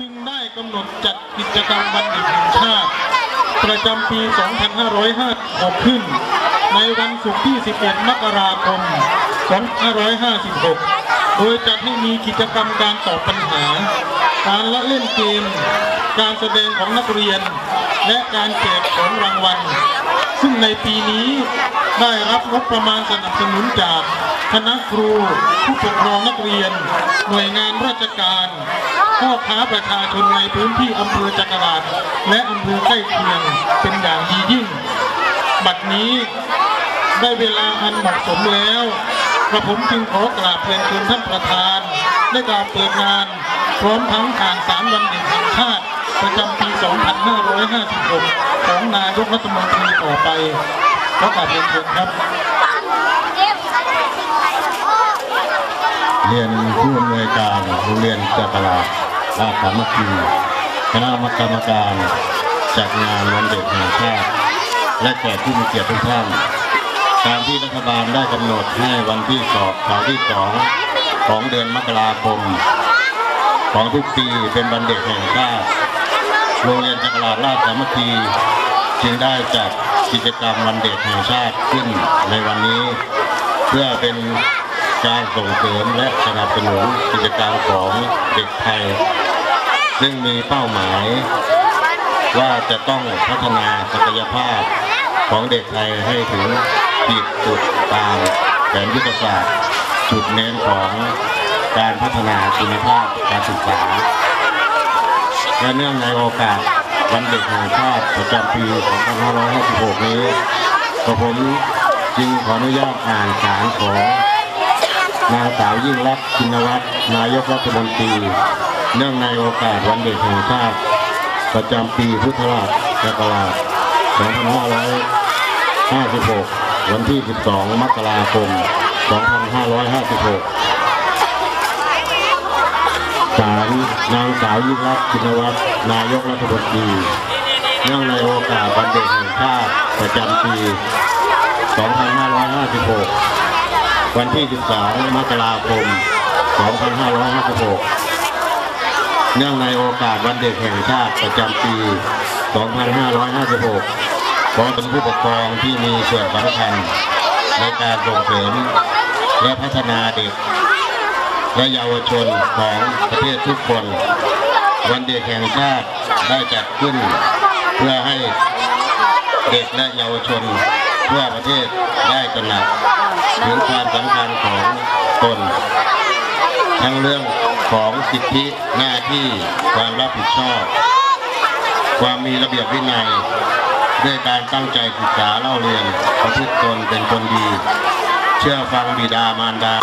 จึงได้กำหนดจัดกิจกรรมวันเด็กแห่งชาติ ประจำปี 2556ขึ้น ในวันศุกร์ที่ 11 มกราคม 2556 โดยจัดให้มีกิจกรรมการตอบปัญหา การละเล่นเกม การแสดงของนักเรียน และการแจกของรางวัล ซึ่งในปีนี้ได้รับงบประมาณสนับสนุนจากคณะครู ผู้ปกครองนักเรียน หน่วยงานราชการ พ่อค้าประชาชนในพื้นที่อำเภอจักราชและอำเภอใกล้เคียงเป็นอย่างดียิ่ง บัดนี้ได้เวลาอันเหมาะสมแล้วกระผมจึงขอกราบเรียนเชิญท่านประธาน ได้กราบเปิดงาน พร้อมทั้งผ่านสารวันเด็กแห่งชาติประจำปี 2556 ของนายกรัฐมนตรีต่อไปขอกราบเรียนเชิญครับเรียนผู้อำนวยการโรงเรียนจักรา ชราชสามัคคีคณะกรรมการจัดงานวันเด็กแห่งชาติและแขกผู้มีเกียรติทุกท่านตามที่รัฐบาลได้กำหนดให้วันที่สองเสาร์ที่สองของเดือนมกราคม ของทุกปีเป็นวันเด็กแห่งชาติโรงเรียนจักราชราชสามัคคีจึงได้จัดกิจกรรมวันเด็กแห่งชาติขึ้นในวันนี้ เพื่อเป็นการส่งเสริมและสนับสนุนกิจกรรมของเด็กไทย ซึ่งมีเป้าหมาย ว่าจะต้องพัฒนาศักยภาพของเด็กไทยให้ถึงขีดสุดตามแผนยุทธศาสตร์ จุดเน้นของการพัฒนาคุณภาพการศึกษา และเนื่องในโอกาสวันเด็กแห่งชาติประจำปี 2556 นี้กระผมจึงขออนุญาตอ่านสารของนางสาวยิ่งรักชินวัตรนายกรัฐมนตรี เนื่องในโอกาสวันเด็กแห่งชาติ ประจำปีพุทธศักราช 2556 วันที่ 12 มกราคม 2556ศาลนางสาวยิ่งรักชินวัตรนายกรัฐมนตรีเนื่องในโอกาสวันเด็กแห่งชาติประจำปี 2556 วันที่ 12 มกราคม 2556 เนื่องในโอกาสวันเด็กแห่งชาติประจำปี 2556 ขอเป็นผู้ปกครองที่มีส่วนสำคัญในการส่งเสริมและพัฒนาเด็ก และเยาวชนของประเทศทุกคน วันเด็กแห่งชาติได้จัดขึ้น เพื่อให้เด็กและเยาวชนทั่วประเทศได้ตระหนักถึงความสำคัญของตนทั้งเรื่อง ของสิทธิหน้าที่ความรับผิดชอบ ความมีระเบียบวินัย ด้วยการตั้งใจศึกษาเล่าเรียนประพฤติตนเป็นคนดี เชื่อฟังบิดามารดา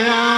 ย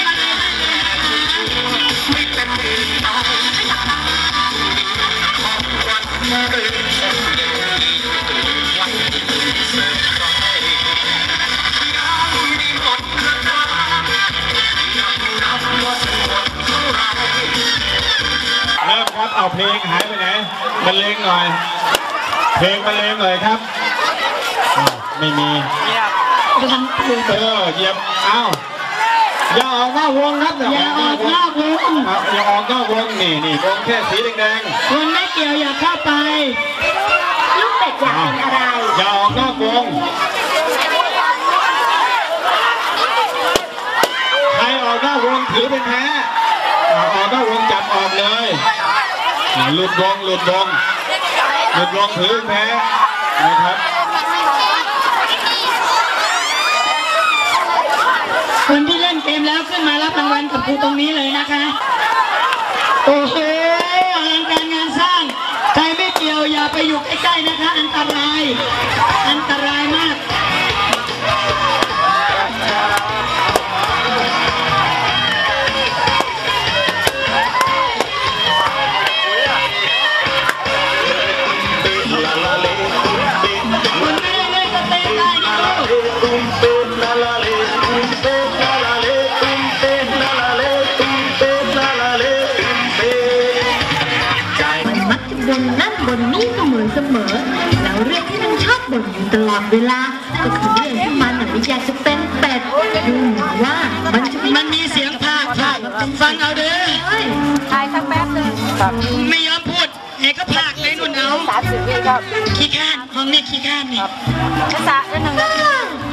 เอาเพลงหายไปไหนบรรเลงหน่อย เพลงบรรเลงหน่อยครับอ้าวไม่มีรังปูเออเหยียบอ้าว อย่าออกนอกวงครับอย่าออกนอกวงครับอย่าออกนอกวงนี่นี่วงแค่สีแดงคนไม่เกี่ยวอย่าเข้าไป ลูกเป็ดอยากเป็นอะไรๆอย่าออกนอกวงใครออกนอกวงถือเป็นแพ้อ่าออกนอกวงจับออกเลยอ่าหลุดวงหลุดวงหลุดวงถือเป็นแพ้นะครับคนที่เล่น เกมแล้วขึ้นมารับรางวัลกับครูตรงนี้เลยนะคะโอโอ้โหอลังการงานสร้าง ใครไม่เกี่ยวอย่าไปอยู่ใกล้ๆนะคะ อันตราย อันตรายมาก บบ่นอยู่ตลอดเวลาก็คือเรื่องที่มันน่ะอยากจะเป็นเป็ดดูเหมือนว่ามันจะไม่มันมีเสียงภาคภาคฟังเอาเด้อเอ้ยถ่ายสักแป๊บหนึงครับไม่ยอมพูดเอกก็ภาคเลยนุ่นเอาสามสิบวิครับขี้ข้านห้องนี้ขี้ข้านนี่ภาษาได้หนึ่งนาที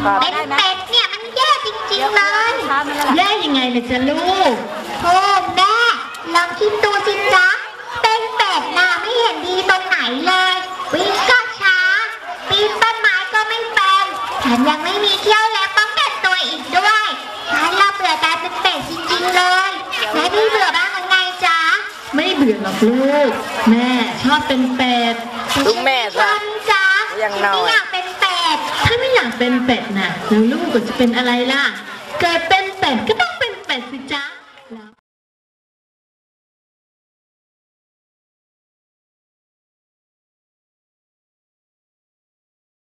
ครับเป็นได้ไหมเป็ดเนี่ยมันแย่จริงๆเลยช้าไหมล่ะแย่ยังไงล่ะจ๊ะลูกโอ้แม่ลองคิดดูสิจ๊ะ เป็นเป็ดน่ะไม่เห็นดีตรงไหนเลยวิ่งก็ช้า ปีนต้นไม้ก็ไม่เป็นแถมยังไม่มีเขี้ยวเล็บป้องกันตัวอีกด้วยฉันเราเบื่อการเป็นเป็ดจริงๆเลยแม่ไม่เบื่อบ้างหรือไงจ๊ะ ไม่เบื่อหรอกลูก แม่ชอบเป็นเป็ดลูกแม่ฉัจ้ะนจ๊ะยังน้อยไม่อยากเป็นเป็ด ถ้าไม่อยากเป็นเป็ดน่ะแล้วลูกก็จะเป็นอะไรล่ะ เกิดเป็นเป็ดก็ต้องเป็นเป็ดสิจ๊ะ